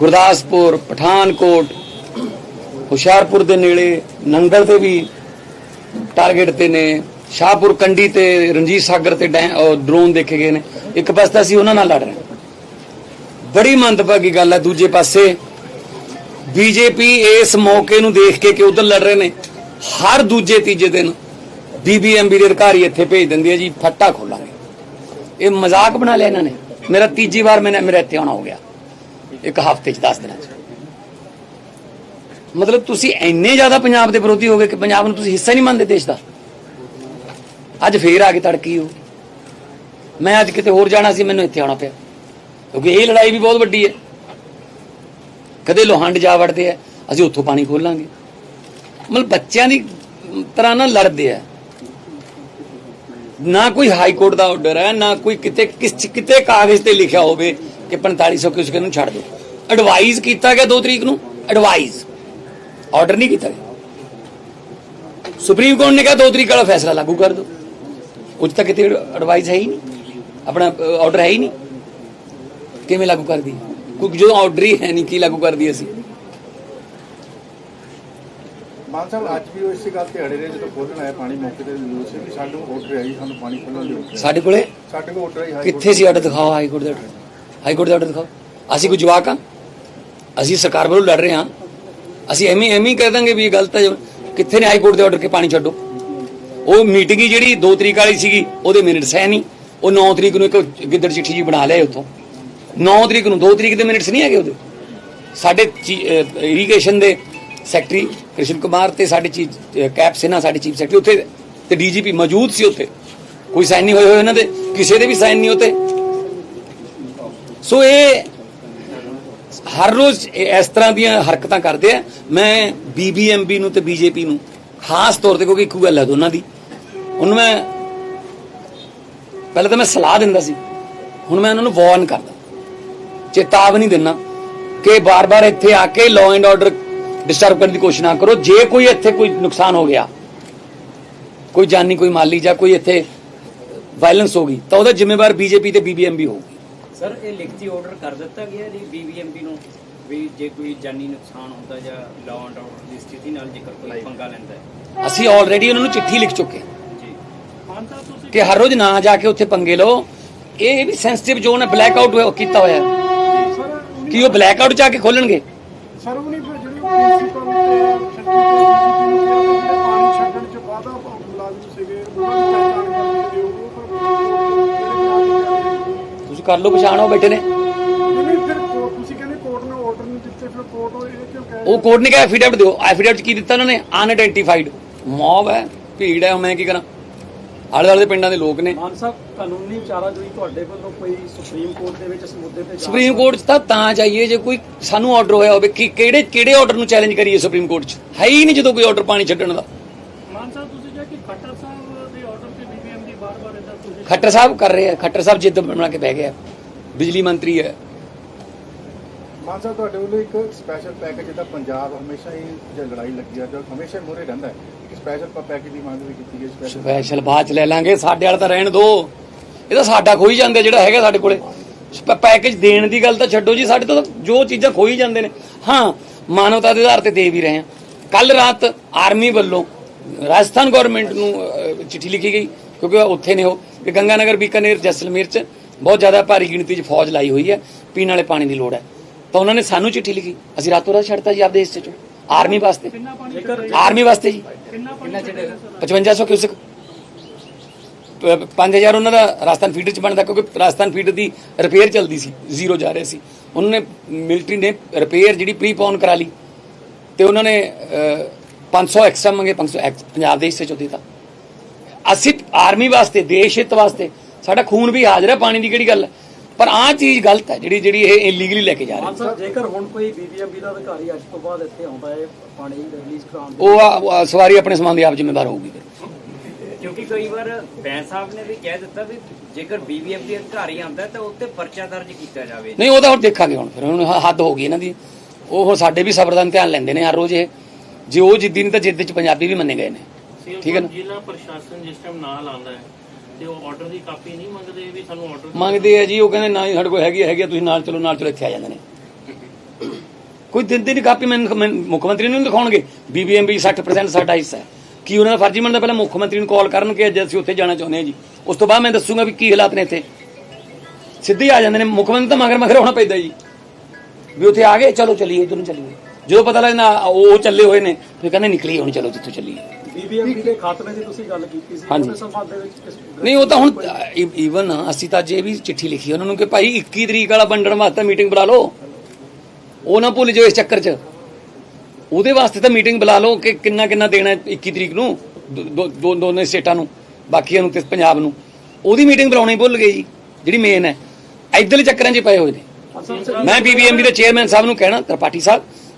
ਗੁਰਦਾਸਪੁਰ, ਪਠਾਨਕੋਟ, ਹੁਸ਼ਿਆਰਪੁਰ ਦੇ ਨੇੜੇ, ਨੰਗਲ ਤੇ ਵੀ ਟਾਰਗੇਟ ਤੇ ਨੇ, ਸ਼ਾਹਪੁਰ ਕੰਡੀ ਤੇ ਰਣਜੀਤ ਸਾਗਰ ਤੇ ਡਰੋਨ ਦੇਖੇ ਗਏ ਨੇ। ਇੱਕ ਪਾਸੇ ਤਾਂ ਅਸੀਂ ਉਹਨਾਂ ਨਾਲ ਲੜ ਰਹੇ ਬੜੀ ਮੰਦਭਾਗੀ ਗੱਲ ਹੈ, ਦੂਜੇ ਪਾਸੇ ਬੀਜੇਪੀ ਇਸ ਮੌਕੇ ਨੂੰ ਦੇਖ ਕੇ ਕਿ ਉਧਰ ਲੜ ਰਹੇ ਨੇ। ਹਰ ਦੂਜੇ ਤੀਜੇ ਦਿਨ ਬੀਬੀਐਮਬੀ ਦੇ ਅਧਿਕਾਰੀ ਇੱਥੇ ਭੇਜ ਦਿੰਦੀ ਹੈ ਜੀ, ਫੱਟਾ ਖੋਲਾਂਗੇ। ਇਹ ਮਜ਼ਾਕ ਬਣਾ ਲਿਆ ਇਹਨਾਂ ਨੇ। ਮੇਰਾ ਤੀਜੀ ਵਾਰ ਮੈਨੇ ਮੇਰਾ ਇੱਥੇ ਆਉਣਾ ਹੋ ਗਿਆ। ਇੱਕ ਹਫ਼ਤੇ ਚ 10 ਦਿਨਾਂ ਚ। ਮਤਲਬ ਤੁਸੀਂ ਇੰਨੇ ਜ਼ਿਆਦਾ ਪੰਜਾਬ ਦੇ ਵਿਰੋਧੀ ਹੋ ਗਏ ਕਿ ਪੰਜਾਬ ਨੂੰ ਤੁਸੀਂ ਹਿੱਸਾ ਨਹੀਂ ਮੰਨਦੇ ਦੇਸ਼ ਦਾ। ਅੱਜ ਫੇਰ ਆ ਕੇ ਤੜਕੀ ਹੋ। ਮੈਂ ਅੱਜ ਕਿਤੇ ਹੋਰ ਜਾਣਾ ਸੀ, ਮੈਨੂੰ ਇੱਥੇ ਆਉਣਾ ਪਿਆ। ਕਿਉਂਕਿ ਇਹ ਲੜਾਈ ਵੀ ਬਹੁਤ ਵੱਡੀ ਹੈ। ਕਦੇ ਲੋਹੰਡ ਜਾ ਵੜਦੇ ਆ, ਅਸੀਂ ਉੱਥੋਂ ਪਾਣੀ ਖੋਲ ਲਾਂਗੇ। ਮਤਲਬ ਬੱਚਿਆਂ ਦੀ ਤਰ੍ਹਾਂ ਨਾਲ ਲੜਦੇ ਆ। ਨਾ ਕੋਈ ਹਾਈ ਕੋਰਟ ਦਾ ਆਰਡਰ ਹੈ, ਨਾ ਕੋਈ ਕਿਤੇ ਕਿਸ ਕਿਤੇ ਕਾਗਜ਼ ਤੇ ਲਿਖਿਆ ਹੋਵੇ ਕਿ 4500 ਕਿਸ ਨੂੰ ਛੱਡ ਦਿਓ ਐਡਵਾਈਜ਼ ਕੀਤਾ ਗਿਆ 2 ਤਰੀਕ ਨੂੰ? ਐਡਵਾਈਜ਼ ਆਰਡਰ ਨਹੀਂ ਕੀਤਾ ਗਿਆ। ਸੁਪਰੀਮ ਕੋਰਟ ਨੇ ਕਿਹਾ 2 ਤਰੀਕ ਵਾਲਾ ਫੈਸਲਾ ਲਾਗੂ ਕਰ ਦਿਓ। ਉੱਚ ਤੱਕ ਕਿਤੇ ਐਡਵਾਈਜ਼ ਹੈ ਹੀ ਨਹੀਂ। ਆਪਣਾ ਆਰਡਰ ਹੈ ਹੀ ਨਹੀਂ। ਕਿਵੇਂ ਲਾਗੂ ਕਰ ਦੀ ਕੋਈ ਜਦੋਂ ਆਰਡਰ ਹੀ ਹੈ ਨਹੀਂ ਕੀ ਲਾਗੂ ਕਰ ਦੀ ਅਸੀਂ? ਮਾਨ ਸਾਹਿਬ ਅੱਜ ਵੀ ਉਹ ਇਸੇ ਗੱਲ ਤੇ ਅੜੇ ਰਹੇ ਜਦੋਂ ਖੋਲ੍ਹਣ ਆਇਆ ਪਾਣੀ ਮੌਕੇ ਤੇ ਨਿਊਜ਼ ਸੀ ਕਿ ਸਾਨੂੰ ਆਰਡਰ ਆਈ ਸਾਨੂੰ ਪਾਣੀ ਖੋਲ੍ਹਣ ਦੀ ਸਾਡੇ ਕੋਲੇ? ਸਾਡੇ ਕੋਲ ਆਰਡਰ ਆਈ ਕਿੱਥੇ ਸੀ ਆਰਡਰ ਦਿਖਾਓ ਹਾਈ ਕੋਰਟ ਦਾ ਆਰਡਰ ਹਾਈ ਕੋਰਟ ਦਾ ਆਰਡਰ ਦਿਖਾਓ। ਅਸੀਂ ਕੋਈ ਜਵਾਕ ਆ ਅਸੀਂ ਸਰਕਾਰ ਵੱਲੋਂ ਲੜ ਰਹੇ ਹਾਂ। ਅਸੀਂ ਐਵੇਂ ਐਵੇਂ ਕਹਿ ਦਾਂਗੇ ਵੀ ਇਹ ਗਲਤ ਹੈ। ਕਿੱਥੇ ਨੇ ਹਾਈ ਕੋਰਟ ਦੇ ਆਰਡਰ ਕੇ ਪਾਣੀ ਛੱਡੋ। ਉਹ ਮੀਟਿੰਗ ਹੀ ਜਿਹੜੀ 2 ਤਰੀਕ ਵਾਲੀ ਸੀਗੀ, ਉਹਦੇ ਮਿੰਟਸ ਹੈ ਨਹੀਂ। ਉਹ 9 ਤਰੀਕ ਨੂੰ ਇੱਕ ਗਿੱਦੜ ਚਿੱਠੀ ਜੀ ਬਣਾ ਲਿਆ ਉੱਥੋਂ। 9 ਤਰੀਕ ਨੂੰ 2 ਤਰੀਕ ਦੇ ਮਿੰਟਸ ਨਹੀਂ ਹੈਗੇ ਉਹਦੇ। ਸਾਡੇ ਇਰੀਗੇਸ਼ਨ ਦੇ ਸੈਕਟਰੀ ਕ੍ਰਿਸ਼ਨ ਕੁਮਾਰ ਤੇ ਸਾਡੇ ਚੀਫ ਕੈਪ ਸਿਨਾ ਸਾਡੇ ਚੀਫ ਸੈਕਟਰੀ ਉੱਥੇ ਤੇ ਡੀਜੀਪੀ ਮੌਜੂਦ ਸੀ ਉੱਥੇ। ਕੋਈ ਸਾਈਨ ਨਹੀਂ ਹੋਏ ਹੋਏ ਇਹਨਾਂ ਦੇ। ਕਿਸੇ ਦੇ ਵੀ ਸਾਈਨ ਨਹੀਂ ਉੱਤੇ ਸੋ ਇਹ ਹਰ ਰੋਜ਼ ਇਸ ਤਰ੍ਹਾਂ ਦੀਆਂ ਹਰਕਤਾਂ ਕਰਦੇ ਆ। ਮੈਂ ਬੀਬੀਐਮਬੀ ਨੂੰ ਤੇ ਬੀਜੇਪੀ ਨੂੰ ਖਾਸ ਤੌਰ ਤੇ ਕਿਉਂਕਿ ਇੱਕੋ ਗੱਲ ਹੈ ਦੋਨਾਂ ਦੀ। ਹੁਣ ਮੈਂ ਪਹਿਲਾਂ ਤਾਂ ਮੈਂ ਸਲਾਹ ਦਿੰਦਾ ਸੀ। ਹੁਣ ਮੈਂ ਉਹਨਾਂ ਨੂੰ ਵਾਰਨ ਕਰਦਾ। ਚੇਤਾਵਨੀ ਦਿੰਦਾ ਕਿ ਬਾਰ-ਬਾਰ ਇੱਥੇ ਆ ਕੇ ਲਾਅ ਐਂਡ ਆਰਡਰ ਡਿਸਟਰਬ ਕਰਨ ਦੀ ਕੋਸ਼ਿਸ਼ ਨਾ ਕਰੋ। ਜੇ ਕੋਈ ਇੱਥੇ ਕੋਈ ਨੁਕਸਾਨ ਹੋ ਗਿਆ, ਕੋਈ ਜਾਨੀ, ਕੋਈ ਮਾਲੀ ਜਾਂ ਕੋਈ ਇੱਥੇ ਵਾਇਲੈਂਸ ਹੋ ਗਈ, ਤਾਂ ਉਹਦਾ ਜ਼ਿੰਮੇਵਾਰ ਬੀਜੇਪੀ ਤੇ ਬੀਬੀਐਮਬੀ ਹੋਊ। ਸਰ ਇਹ ਲਿਖਤੀ ਆਰਡਰ ਕਰ ਦਿੱਤਾ ਗਿਆ ਜੀ ਬੀਬੀਐਮਪੀ ਨੂੰ ਵੀ ਜੇ ਕੋਈ ਜਾਨੀ ਨੁਕਸਾਨ ਹੁੰਦਾ ਜਾਂ ਲਾਅ ਐਂਡ ਆਰਡਰ ਦੀ ਸਥਿਤੀ ਨਾਲ ਜੇਕਰ ਕੋਈ ਪੰਗਾ ਲੈਂਦਾ ਹੈ। ਅਸੀਂ ਆਲਰੇਡੀ ਉਹਨਾਂ ਨੂੰ ਚਿੱਠੀ ਲਿਖ ਚੁੱਕੇ ਹਾਂ। ਜੀ। ਕਿ ਹਰ ਰੋਜ਼ ਨਾ ਜਾ ਕੇ ਉੱਥੇ ਪੰਗੇ ਲਓ। ਇਹ ਵੀ ਸੈਂਸਿਟਿਵ ਜ਼ੋਨ ਹੈ ਬਲੈਕ ਆਊਟ ਕੀਤਾ ਹੋਇਆ। ਹੈ ਕੀ ਉਹ ਬਲੈਕ ਆਊਟ ਜਾ ਕੇ ਖੋਲਣਗੇ? ਸਰ ਉਹ ਨਹੀਂ ਫਿਰ ਜਿਹੜੇ ਪ੍ਰਿੰਸੀਪਲ ਤੇ ਪਾਣੀ ਛੱਡਣ ਚ ਵਾਧਾ ਮੁਲਾਜ਼ਮ ਸੀਗੇ ਉਹਨਾਂ ਨੂੰ ਪਹਿਚਾਣ ਕਰਦੇ ਉਹ ਕਰ ਲਓ ਪਛਾਣ ਉਹ ਬੈਠੇ ਨੇ। ਨਹੀਂ ਫਿਰ ਕੋਰਟ ਤੁਸੀਂ ਕਹਿੰਦੇ ਕੋਰਟ ਨੇ ਆਰਡਰ ਨਹੀਂ ਦਿੱਤੇ ਫਿਰ ਕੋਰਟ ਉਹ ਕੋਰਟ ਨੇ ਕਿਹਾ ਐਫੀਡੈਵਿਟ ਦਿਓ। ਐਫੀਡੈਵਿਟ ਕੀ ਦਿੱਤਾ ਉਹਨਾਂ ਨੇ? ਅਨਆਇਡੈਂਟੀਫਾਈਡ ਮੌਬ ਹੈ ਭੀੜ ਹੈ ਮੈਂ ਕੀ ਕਰਾਂ? ਆਲੇ ਦੁਆਲੇ ਦੇ ਪਿੰਡਾਂ ਦੇ ਲੋਕ ਨੇ। ਮਾਨ ਸਾਹਿਬ ਕਾਨੂੰਨੀ ਚਾਰਾਜੋਈ ਤੁਹਾਡੇ ਵੱਲੋਂ ਕੋਈ ਸੁਪਰੀਮ ਕੋਰਟ ਦੇ ਵਿੱਚ ਇਸ ਮੁੱਦੇ ਤੇ ਜਾ ਸੁਪਰੀਮ ਕੋਰਟ 'ਚ ਤਾਂ ਤਾਂ ਚਾਹੀਏ ਜੇ ਕੋਈ ਸਾਨੂੰ ਆਰਡਰ ਹੋਇਆ ਹੋਵੇ ਕਿ ਕਿਹੜੇ ਕਿਹੜੇ ਆਰਡਰ ਨੂੰ ਚੈਲੰਜ ਕਰੀਏ ਸੁਪਰੀਮ ਕੋਰਟ 'ਚ? ਹੈ ਹੀ ਨਹੀਂ ਜਦੋਂ ਕੋਈ ਆਰਡਰ ਪਾਣੀ ਛੱਡਣ ਦਾ। ਮਾਨ ਸਾਹਿਬ ਤੁਸੀਂ ਜੇ ਕਿ ਖੱਟਰ ਸਾਹਿਬ ਦੇ ਆਰਡਰ ਤੇ ਬੀਬੀਐਮ ਦੀ ਬਾਰ-ਬਾਰ ਇਦਾਂ ਤੁਸੀਂ ਖੱਟਰ ਸਾਹਿਬ ਕਰ ਰਹੇ ਆ ਖੱਟਰ ਸਾਹਿਬ ਜਿੱਦ ਬਣਾ ਕੇ ਬਹਿ ਗਿਆ ਬਿਜਲੀ ਮੰਤਰੀ ਹੈ। ਮਾਨ ਸਾਹਿਬ ਤੁਹਾਡੇ ਵੱਲੋਂ ਇੱਕ ਸਪੈਸ਼ਲ ਪੈਕੇਜ ਜਿਹਦਾ ਪੰਜਾਬ ਹਮੇਸ਼ਾ ਹੀ ਜੇ ਲੜਾਈ ਲੱਗੀ ਆ ਜੋ ਹਮੇਸ਼ਾ ਮੂਹਰੇ ਰਹਿੰਦਾ ਹੈ। ਇੱਕ ਸਪੈਸ਼ਲ ਪੈਕੇਜ ਦੀ ਮੰਗ ਵੀ ਕੀਤੀ ਗਈ ਸਪੈਸ਼ਲ ਬਾਅਦ ਚ ਲੈ ਲਾਂਗੇ ਸਾਡੇ ਵਾਲਾ ਤਾਂ ਰਹਿਣ ਦੋ। ਇਹ ਤਾਂ ਸਾਡਾ ਖੋਈ ਜਾਂਦੇ ਜਿਹੜਾ ਹੈਗਾ ਸਾਡੇ ਕੋਲੇ। ਪੈਕੇਜ ਦੇਣ ਦੀ ਗੱਲ ਤਾਂ ਛੱਡੋ ਜੀ ਸਾਡੇ ਤੋਂ ਜੋ ਚੀਜ਼ਾਂ ਖੋਈ ਜਾਂਦੇ ਨੇ। ਹਾਂ ਮਾਨਵਤਾ ਦੇ ਆਧਾਰ ਤੇ ਦੇ ਵੀ ਰਹੇ ਹਾਂ ਕੱਲ ਰਾਤ ਆਰਮੀ ਵੱਲੋਂ ਰਾਜਸਥਾਨ ਗਵਰਨਮੈਂਟ ਨੂੰ ਚਿੱਠੀ ਲਿਖੀ ਗਈ। ਕਿਉਂਕਿ ਉਹ ਉੱਥੇ ਨੇ ਉਹ ਕਿ ਗੰਗਾਨਗਰ ਬੀਕਾਨੇਰ ਜੈਸਲਮੇਰ ਚ ਬਹੁਤ ਜ਼ਿਆਦਾ ਭਾਰੀ ਗਿਣਤੀ 'ਚ ਫੌਜ ਲਾਈ ਹੋਈ ਹੈ ਪੀਣ ਵਾਲੇ ਪਾਣੀ ਦੀ ਲੋੜ ਹੈ। ਤਾਂ ਉਹਨਾਂ ਨੇ ਸਾਨੂੰ ਚਿੱਠੀ ਲਿਖੀ ਅਸੀਂ ਰਾਤੋਂ ਰਾਤ ਛੱਡਤਾ ਜੀ ਆਪਦੇ ਹਿੱਸੇ ਚੋਂ। ਆਰਮੀ ਵਾਸਤੇ। ਆਰਮੀ ਵਾਸਤੇ ਜੀ। ਕਿੰਨਾ ਪਾਣੀ ਛੱਡੇਗਾ 5500 ਕਿਊਸਕ। 5000 ਉਹਨਾਂ ਦਾ ਰਾਜਸਥਾਨ ਫੀਡਰ ਚ ਬਣਦਾ ਕਿਉਂਕਿ ਰਾਜਸਥਾਨ ਫੀਡਰ ਦੀ ਰਿਪੇਅਰ ਚੱਲਦੀ ਸੀ ਜ਼ੀਰੋ ਜਾ ਰਹੇ ਸੀ। ਉਹਨਾਂ ਨੇ ਮਿਲਟਰੀ ਨੇ ਰਿਪੇਅਰ ਜਿਹੜੀ ਪ੍ਰੀਪੋਨ ਕਰਾ ਲਈ। ਤੇ ਉਹਨਾਂ ਨੇ ਅਹ, 500 ਐਕਸਟਰਾ ਮੰਗੇ 500 ਐਕਸ- ਪੰਜਾਬ ਦੇ ਹਿੱਸੇ ਚੋਂ ਦਿੱਤਾ। ਅਸੀਂ ਆਰਮੀ ਵਾਸਤੇ ਦੇਸ਼ ਹਿੱਤ ਵਾਸਤੇ ਸਾਡਾ ਖੂਨ ਵੀ ਹਾਜ਼ਰ ਹੈ ਪਾਣੀ ਦੀ ਕਿਹੜੀ ਗੱਲ ਹੈ? ਪਰ ਆਹ ਚੀਜ਼ ਗਲਤ ਹੈ ਜਿਹੜੀ ਜਿਹੜੀ ਇਹ ਇਲੀਗਲੀ ਲੈ ਕੇ ਜਾ ਰਹੇ ਸਾਹਿਬ ਜੇਕਰ ਹੁਣ ਕੋਈ ਬੀਬੀਐਮ ਦਾ ਅਧਿਕਾਰੀ ਅੱਜ ਤੋਂ ਬਾਅਦ ਇੱਥੇ ਆਉਂਦਾ ਹੈ ਪਾਣੀ ਰਿਲੀਜ਼ ਕਰਾਉਣ ਦੇ ਉਹ ਆ- ਸਵਾਰੀ ਆਪਣੇ ਸਮਾਨ ਦੀ ਆਪ ਜ਼ਿੰਮੇਵਾਰ ਹੋਊਗੀ ਫਿਰ। ਕਿਉਂਕਿ ਕਈ ਵਾਰ ਬੈਂਸ ਸਾਹਿਬ ਨੇ ਵੀ ਕਹਿ ਦਿੱਤਾ ਵੀ ਜੇਕਰ ਬੀਬੀਐਮਪੀ ਅਧਿਕਾਰੀ ਆਉਂਦਾ ਤਾਂ ਉੱਤੇ ਪਰਚਾ ਦਰਜ ਕੀਤਾ ਜਾਵੇ। ਨਹੀਂ ਉਹ ਤਾਂ ਹੁਣ ਦੇਖਾਂਗੇ ਹੁਣ ਫਿਰ ਹੁਣ ਹ- ਹੱਦ ਹੋ ਗਈ ਇਹਨਾਂ ਦੀ। ਉਹ ਹੁਣ ਸਾਡੇ ਵੀ ਸਬਰ ਦਾ ਧਿਆਨ ਲੈਂਦੇ ਨੇ ਹਰ ਰੋਜ਼ ਇਹ। ਜੇ ਉਹ ਜਿੱਦੀ ਨਹੀਂ ਤਾਂ ਜਿੱਦ ਚ ਪੰਜਾਬੀ ਵੀ ਮੰਨੇ ਗਏ ਨੇ। ਠੀਕ ਹੈ ਨਾ? ਜ਼ਿਲ੍ਹਾ ਪ੍ਰਸ਼ਾਸਨ ਜਿਸ ਟਾਈਮ ਨਾਲ ਆਉਂਦਾ ਹੈ ਤੇ ਉਹ ਆਰਡਰ ਦੀ ਕਾਪੀ ਨਹੀਂ ਮੰਗਦੇ ਵੀ ਸਾਨੂੰ ਆਰਡਰ ਮੰਗਦੇ ਆ ਜੀ ਉਹ ਕਹਿੰਦੇ ਨਾ ਸਾਡੇ ਕੋਲ ਹੈਗੀ ਹੈਗੀ ਤੁਸੀਂ ਨਾਲ ਚਲੋ ਨਾਲ ਚਲੋ ਇੱਥੇ ਆ ਜਾਂਦੇ ਨੇ। ਕੋਈ ਦਿੰਦੇ ਨਹੀਂ ਕਾਪੀ ਮੈਨੂੰ ਮੁੱਖ ਮੰਤਰੀ ਨੂੰ ਦਿਖਾਉਣਗੇ ਬੀਬੀਐਮਬੀ 60% ਸਾਡਾ ਹਿੱਸਾ ਹੈ। ਕੀ ਉਹਨਾਂ ਦਾ ਫਰਜ਼ੀ ਬਣਦਾ ਪਹਿਲਾਂ ਮੁੱਖ ਮੰਤਰੀ ਨੂੰ ਕਾਲ ਕਰਨ ਕਿ ਅੱਜ ਅਸੀਂ ਉੱਥੇ ਜਾਣਾ ਚਾਹੁੰਦੇ ਹਾਂ ਜੀ। ਉਸ ਤੋਂ ਬਾਅਦ ਮੈਂ ਦੱਸੂਗਾ ਵੀ ਕੀ ਹਾਲਾਤ ਨੇ ਇੱਥੇ। ਸਿੱਧੇ ਆ ਜਾਂਦੇ ਨੇ ਮੁੱਖ ਮੰਤਰੀ ਤਾਂ ਮਗਰ ਮਗਰ ਹੋਣਾ ਪੈਂਦਾ ਜੀ। ਵੀ ਉੱਥੇ ਆ ਗਏ ਚਲੋ ਚੱਲੀਏ ਇਧਰ ਨੂੰ ਚੱਲੀਏ। ਜਦੋਂ ਪਤਾ ਲੱਗਦਾ ਉਹ ਚੱਲੇ ਹੋਏ ਨੇ ਫਿਰ ਕਹਿੰਦੇ ਨਿਕਲੀਏ ਹੁਣ ਚਲੋ ਜਿੱਥੋਂ ਚੱਲੀਏ। ਬੀਬੀਐਮਪੀ ਦੇ ਖਾਤਮੇ ਦੀ ਤੁਸੀਂ ਗੱਲ ਕੀਤੀ ਸੀ ਹਾਂਜੀ। ਉਹਦੇ ਸੰਬੰਧ ਦੇ ਵਿੱਚ ਕਿਸ ਨਹੀਂ ਉਹ ਤਾਂ ਹੁਣ ਈਵਨ ਅਸੀਂ ਤਾਂ ਜੇ ਵੀ ਚਿੱਠੀ ਲਿਖੀ ਉਹਨਾਂ ਨੂੰ ਕਿ ਭਾਈ 21 ਤਰੀਕ ਵਾਲਾ ਵੰਡਣ ਵਾਸਤੇ ਮੀਟਿੰਗ ਬੁਲਾ ਲਓ। ਉਹ ਨਾ ਭੁੱਲ ਜਾਓ ਇਸ ਚੱਕਰ 'ਚ। ਉਹਦੇ ਵਾਸਤੇ ਤਾਂ ਮੀਟਿੰਗ ਬੁਲਾ ਲਓ ਕਿ ਕਿੰਨਾ ਕਿੰਨਾ ਦੇਣਾ ਹੈ 21 ਤਰੀਕ ਨੂੰ ਦੋ- ਦੋ ਦੋ- ਦੋਨੇ ਸਟੇਟਾਂ ਨੂੰ ਬਾਕੀਆਂ ਨੂੰ ਤੇ ਪੰਜਾਬ ਨੂੰ। ਉਹਦੀ ਮੀਟਿੰਗ ਬੁਲਾਉਣੀ ਭੁੱਲ ਗਏ ਜੀ ਜਿਹੜੀ ਮੇਨ ਹੈ। ਇੱਧਰਲੇ ਚੱਕਰਾਂ 'ਚ ਪਏ ਹੋਏ ਨੇ। ਮੈਂ ਬੀਬੀਐਮਬੀ ਦੇ ਚੇਅਰਮੈਨ ਸਾਹਿਬ ਨੂੰ ਕਹਿਣਾ ਤ੍ਰਿਪਾਠੀ ਸਾਹਿਬ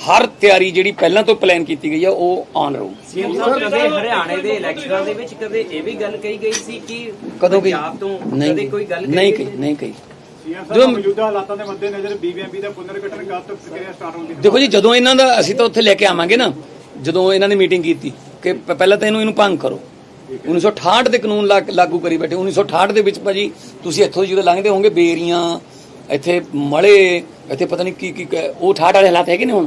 ਹਰ ਤਿਆਰੀ ਜਿਹੜੀ ਪਹਿਲਾਂ ਤੋਂ ਪਲਾਨ ਕੀਤੀ ਗਈ ਆ ਉਹ ਆਨ ਰਹੂ। ਸੀਐਮ ਸਾਹਿਬ ਕਦੇ ਹਰਿਆਣੇ ਦੇ ਇਲੈਕਸ਼ਨਾਂ ਦੇ ਵਿੱਚ ਕਦੇ ਇਹ ਵੀ ਗੱਲ ਕਹੀ ਗਈ ਸੀ ਕਿ ਕਦੋਂ ਗਈ ਪੰਜਾਬ ਤੋਂ ਨਹੀਂ ਕਦੇ ਕੋਈ ਗੱਲ ਨਹੀਂ ਕਹੀ ਕਹੀ ਨਹੀਂ ਕਹੀ। ਸੀਐਮ ਜੋ- ਸਾਹਿਬ ਮੌਜੂਦਾ ਹਾਲਾਤਾਂ ਦੇ ਮੱਦੇਨਜ਼ਰ ਬੀਬੀਐਮਬੀ ਦਾ ਪੁਨਰਗਠਨ ਕਦ ਤੋਂ ਪ੍ਰਕਿਰਿਆ ਸਟਾਰਟ ਹੋਣ ਦੀ ਦੇਖੋ ਜੀ ਜਦੋਂ ਇਹਨਾਂ ਦਾ ਅਸੀਂ ਤਾਂ ਉੱਥੇ ਲੈ ਕੇ ਆਵਾਂਗੇ ਨਾ ਜਦੋਂ ਇਹਨਾਂ ਨੇ ਮੀਟਿੰਗ ਕੀਤੀ ਕਿ ਪਹਿਲਾਂ ਤਾਂ ਇਹਨੂੰ ਇਹਨੂੰ ਭੰਗ ਕਰੋ। 1968 ਦੇ ਕਾਨੂੰਨ ਲਾਗੂ ਕਰੀ ਬੈਠੇ 1968 ਦੇ ਵਿੱਚ ਭਾਜੀ ਤੁਸੀਂ ਇੱਥੋਂ ਜਦੋਂ ਲੰਘਦੇ ਹੋਵੋਗੇ ਬੇਰੀਆਂ ਇੱਥੇ ਮਲੇ ਇੱਥੇ ਪਤਾ ਨਹੀਂ ਕੀ ਕੀ ਕ- ਉਹ 68 ਵਾਲੇ ਹਾਲਾਤ ਹੈਗੇ ਨੇ ਹੁਣ?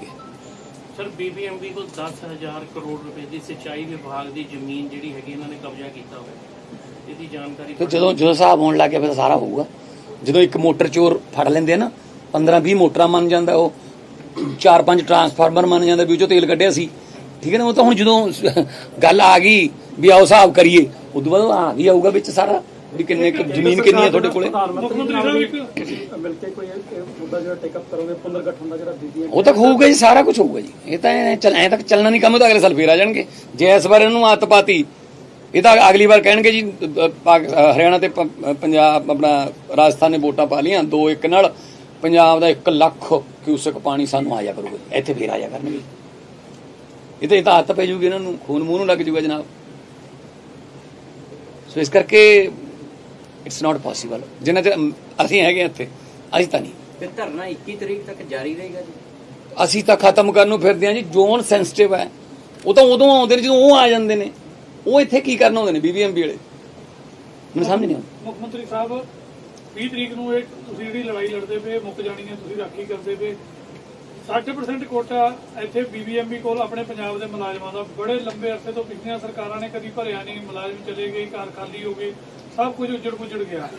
ਸਰ ਬੀਬੀਐਮਬੀ ਕੋਲ 10000 ਕਰੋੜ ਰੁਪਏ ਦੀ ਸਿੰਚਾਈ ਵਿਭਾਗ ਦੀ ਜ਼ਮੀਨ ਜਿਹੜੀ ਹੈਗੀ ਇਹਨਾਂ ਨੇ ਕਬਜ਼ਾ ਕੀਤਾ ਹੋਇਆ। ਇਹਦੀ ਜਾਣਕਾਰੀ ਫਿਰ ਜਦੋਂ ਜਦੋਂ ਹਿਸਾਬ ਹੋਣ ਲੱਗ ਫਿਰ ਸਾਰਾ ਹੋਊਗਾ। ਜਦੋਂ ਇੱਕ ਮੋਟਰ ਚੋਰ ਫੜ ਲੈਂਦੇ ਆ ਨਾ 15 20 ਮੋਟਰਾਂ ਮੰਨ ਜਾਂਦਾ ਉਹ, ਚਾਰ ਪੰਜ ਟਰਾਂਸਫਾਰਮਰ ਮੰਨ ਜਾਂਦਾ ਵੀ ਉਹ ਚੋਂ ਤੇਲ ਕੱਢਿਆ ਸੀ। ਠੀਕ ਹੈ ਨਾ, ਉਹ ਤਾਂ ਹੁਣ ਜਦੋਂ ਗੱਲ ਆ ਗਈ ਵੀ ਆਓ ਹਿਸਾਬ ਕਰੀਏ, ਉਦੋਂ ਬਾਅਦ ਆ ਵੀ ਆਊਗਾ ਵਿੱਚ ਸਾਰਾ। ਵੀ ਕਿੰਨੇ ਜ਼ਮੀਨ ਕਿੰਨੀ ਹੈ ਤੁਹਾਡੇ ਕੋਲੇ? ਪ੍ਰਧਾਨ ਮੰਤਰੀ ਨਾਲ ਵੀ ਮਿਲ ਕੇ ਕੋਈ ਮੁੱਦਾ ਜਿਹੜਾ ਟੇਕ ਅਪ ਕਰੋਗੇ ਪੁਨਰਗਠਨ ਦਾ ਜਿਹੜਾ ਬੀਬੀਐਮ ਉਹ ਤਾਂ ਹੋਊਗਾ ਜੀ, ਸਾਰਾ ਕੁਝ ਹੋਊਗਾ ਜੀ। ਇਹ ਤਾਂ ਚੱਲ ਐ ਤੱਕ ਚੱਲਣਾ ਨਹੀਂ ਕੰਮ ਤਾਂ ਅਗਲੇ ਸਾਲ ਫੇਰ ਆ ਜਾਣਗੇ। ਜੇ ਇਸ ਵਾਰ ਇਹਨੂੰ ਆਦਤ ਪਾਤੀ ਇਹ ਤਾਂ ਅਗਲੀ ਵਾਰ ਕਹਿਣਗੇ ਜੀ ਹਰਿਆਣਾ ਤੇ ਪੰਜਾਬ ਆਪਣਾ ਰਾਜਸਥਾਨ ਨੇ ਵੋਟਾਂ ਪਾ ਲੀਆਂ ਦੋ ਇੱਕ ਨਾਲ। ਪੰਜਾਬ ਦਾ 1 ਲੱਖ ਕਿਊਸਕ ਪਾਣੀ ਸਾਨੂੰ ਆਇਆ ਕਰੂਗਾ ਇੱਥੇ ਫੇਰ ਆਇਆ ਕਰਨਗੇ। ਇਹ ਤਾਂ ਇਹ ਤਾਂ ਆਦਤ ਪੈ ਜੂਗੀ ਇਹਨਾਂ ਨੂੰ, ਖੂਨ ਮੂੰਹ ਨੂੰ ਲੱਗ ਜੂਗਾ ਜਨਾਬ। ਸੋ ਇਸ ਕਰਕੇ ਇਟਸ ਨਾਟ ਪੋਸੀਬਲ ਜਿੰਨਾ ਚਿਰ ਅਸੀਂ ਹੈਗੇ ਇੱਥੇ ਅਸੀਂ ਤਾਂ ਨਹੀਂ। ਫਿਰ ਧਰਨਾ 21 ਤਰੀਕ ਤੱਕ ਜਾਰੀ ਰਹੇਗਾ ਜੀ। ਅਸੀਂ ਤਾਂ ਖਤਮ ਕਰਨ ਨੂੰ ਫਿਰਦੇ ਹਾਂ ਜੀ ਜ਼ੋਨ ਸੈਂਸਿਟਿਵ ਹੈ। ਉਹ ਤਾਂ ਉਦੋਂ ਆਉਂਦੇ ਨੇ ਜਦੋਂ ਉਹ ਆ ਜਾਂਦੇ ਨੇ। ਉਹ ਇੱਥੇ ਕੀ ਕਰਨ ਆਉਂਦੇ ਨੇ ਬੀਬੀਐਮਬੀ ਵਾਲੇ? ਮੈਨੂੰ ਸਮਝ ਨਹੀਂ ਆਉਂਦੀ। ਮੁੱਖ ਮੰਤਰੀ ਸਾਹਿਬ 20 ਤਰੀਕ ਨੂੰ ਇਹ ਤੁਸੀਂ ਜਿਹੜੀ ਲੜਾਈ ਲੜਦੇ ਪਏ ਮੁੱਕ ਜਾਣੀ ਹੈ ਤੁਸੀਂ ਰਾਖੀ ਕਰਦੇ ਪਏ। 60% ਕੋਟਾ ਇੱਥੇ ਬੀਬੀਐਮਬੀ ਕੋਲ ਆਪਣੇ ਪੰਜਾਬ ਦੇ ਮੁਲਾਜ਼ਮਾਂ ਦਾ। ਬੜੇ ਲੰਬੇ ਅਰਸੇ ਤੋਂ ਪਿਛਲੀਆਂ ਸਰਕਾਰਾਂ ਨੇ ਕਦੀ ਭਰਿਆ ਨਹੀਂ ਮੁਲਾਜ਼ਮ ਚਲੇ ਗਏ ਘਰ ਖਾਲੀ ਹੋ ਗਏ। ਸਭ ਕੁਝ ਉੱਜੜ ਪੁੱਜੜ ਗਿਆ।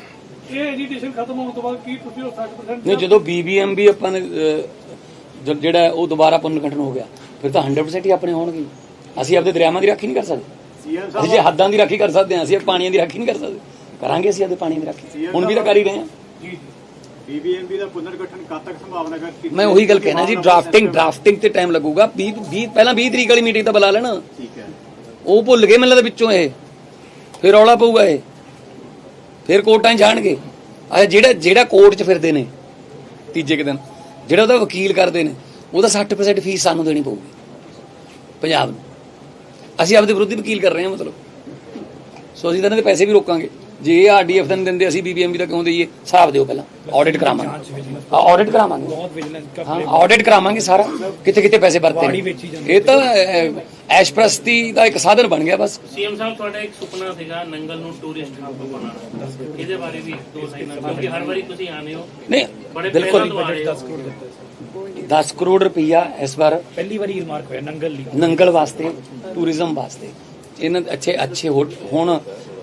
ਇਹ ਐਜੀਟੇਸ਼ਨ ਖਤਮ ਹੋਣ ਤੋਂ ਬਾਅਦ ਕੀ ਤੁਸੀਂ ਉਹ 60% ਨਹੀਂ ਜਦੋਂ ਬੀਬੀਐਮਬੀ ਆਪਾਂ ਨੇ ਅਹ, ਜ- ਜਿਹੜਾ ਉਹ ਦੁਬਾਰਾ ਪੁਨਰਗਠਨ ਹੋ ਗਿਆ ਫਿਰ ਤਾਂ 100% ਹੀ ਆਪਣੇ ਹੋਣਗੇ। ਅਸੀਂ ਆਪਦੇ ਦਰਿਆਵਾਂ ਦੀ ਰਾਖੀ ਨਹੀਂ ਕਰ ਸਕਦੇ। ਅਸੀਂ ਜੇ ਹੱਦਾਂ ਦੀ ਰਾਖੀ ਕਰ ਸਕਦੇ ਹਾਂ ਅਸੀਂ ਪਾਣੀਆਂ ਦੀ ਰਾਖੀ ਨਹੀਂ ਕਰ ਸਕਦੇ। ਕਰਾਂਗੇ ਅਸੀਂ ਆਪਦੇ ਪਾਣੀ ਦੀ ਰਾਖੀ। ਹੁਣ ਵੀ ਤਾਂ ਕਰ ਹੀ ਰਹੇ ਹਾਂ। ਬੀਬੀਐਮਬੀ ਦਾ ਪੁਨਰਗਠਨ ਕਦ ਤੱਕ ਸੰਭਾਵਨਾ ਕਰ ਮੈਂ ਉਹੀ ਗੱਲ ਕਹਿਣਾ ਜੀ ਡਰਾਫਟਿੰਗ ਡਰਾਫਟਿੰਗ ਤੇ ਟਾਈਮ ਲੱਗੂਗਾ। 20 20 ਪਹਿਲਾਂ 20 ਤਰੀਕ ਵਾਲੀ ਮੀਟਿੰਗ ਤਾਂ ਬੁਲਾ ਲੈਣਾ। ਠੀਕ ਹੈ। ਉਹ ਭੁੱਲ ਗਏ ਮੈਨੂੰ ਲੱਗਦਾ ਵਿੱਚੋਂ ਇਹ। ਫਿਰ ਰੌਲਾ ਪਊਗਾ ਇਹ। ਫਿਰ ਕੋਰਟਾਂ 'ਚ ਜਾਣਗੇ। ਆ ਜਿਹੜਾ ਜਿਹੜਾ ਕੋਰਟ 'ਚ ਫਿਰਦੇ ਨੇ, ਤੀਜੇ ਕੁ ਦਿਨ, ਜਿਹੜਾ ਉਹਦਾ ਵਕੀਲ ਕਰਦੇ ਨੇ, ਉਹਦਾ 60% ਫੀਸ ਸਾਨੂੰ ਦੇਣੀ ਪਊਗੀ, ਪੰਜਾਬ ਨੂੰ। ਅਸੀਂ ਆਪਦੇ ਵਿਰੁੱਧ ਵਕੀਲ ਕਰ ਰਹੇ ਹਾਂ ਮਤਲਬ। ਸੋ ਅਸੀਂ ਤਾਂ ਇਹਨਾਂ ਦੇ ਪੈਸੇ ਵੀ ਰੋਕਾਂਗੇ। ਜੇ ਇਹ ਆਰਡੀਐਫ ਦਾ ਨਹੀਂ ਦਿੰਦੇ ਅਸੀਂ ਬੀਬੀਐਮਬੀ ਦਾ ਕਿਉਂ ਦਈਏ? ਹਿਸਾਬ ਦਿਓ ਪਹਿਲਾਂ ਆਡਿਟ ਕਰਾਵਾਂਗੇ। ਆਡਿਟ ਕਰਾਵਾਂਗੇ। ਬਹੁਤ ਵਿਜੀਲੈਂਸ ਹਾਂ ਆਡਿਟ ਕਰਾਵਾਂਗੇ ਸਾਰਾ। ਕਿੱਥੇ ਕਿੱਥੇ ਪੈਸੇ ਵਰਤੇ ਨੇ। ਇਹ ਤਾਂ ਐਸ਼ਪ੍ਰਸਤੀ ਦਾ ਇੱਕ ਸਾਧਨ ਬਣ ਗਿਆ ਬਸ। ਸੀਐਮ ਸਾਹਿਬ ਤੁਹਾਡਾ ਇੱਕ ਸੁਪਨਾ ਸੀਗਾ ਨੰਗਲ ਨੂੰ ਟੂਰਿਸਟ ਹੱਬ ਬਣਾਉਣਾ। ਇਹਦੇ ਬਾਰੇ ਵੀ ਦੋ ਲਾਈਨਾਂ ਕਿਉਂਕਿ ਹਰ ਵਾਰੀ ਤੁਸੀਂ ਆਨੇ ਹੋ। ਨਹੀਂ ਬੜੇ ਬਿਲਕੁਲ ਪਹਿਲਾਂ ਤੋਂ ਆ ਰਹੇ ਹੋ। 10 ਕਰੋੜ ਰੁਪਈਆ ਇਸ ਵਾਰ ਪਹਿਲੀ ਵਾਰੀ ਰਿਮਾਰਕ ਹੋਇਆ ਨੰਗਲ ਲਈ। ਨੰਗਲ ਵਾਸਤੇ ਟੂਰਿਜ਼ਮ ਵਾਸਤੇ। ਇਹਨਾਂ ਦੇ ਅੱਛੇ ਅੱਛੇ ਹੁਣ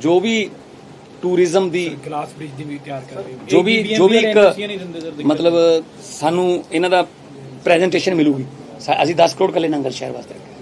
ਜੋ ਵੀ ਟੂਰਿਜ਼ਮ ਦੀ ਗਲਾਸ ਬ੍ਰਿਜ ਦੀ ਵੀ ਤਿਆਰ ਕਰ ਰਹੇ ਹੋ। ਜੋ ਵੀ ਜੋ ਵੀ ਇੱਕ ਮਤਲਬ ਸਾਨੂੰ ਇਹਨਾਂ ਦਾ ਪ੍ਰੈਜੈਂਟੇਸ਼ਨ ਮਿਲੂਗੀ। ਅਸੀਂ 10 ਕਰੋੜ ਕੱਲੇ ਨੰਗਲ ਸ਼ਹਿਰ ਵਾਸਤੇ ਰੱਖਿਆ।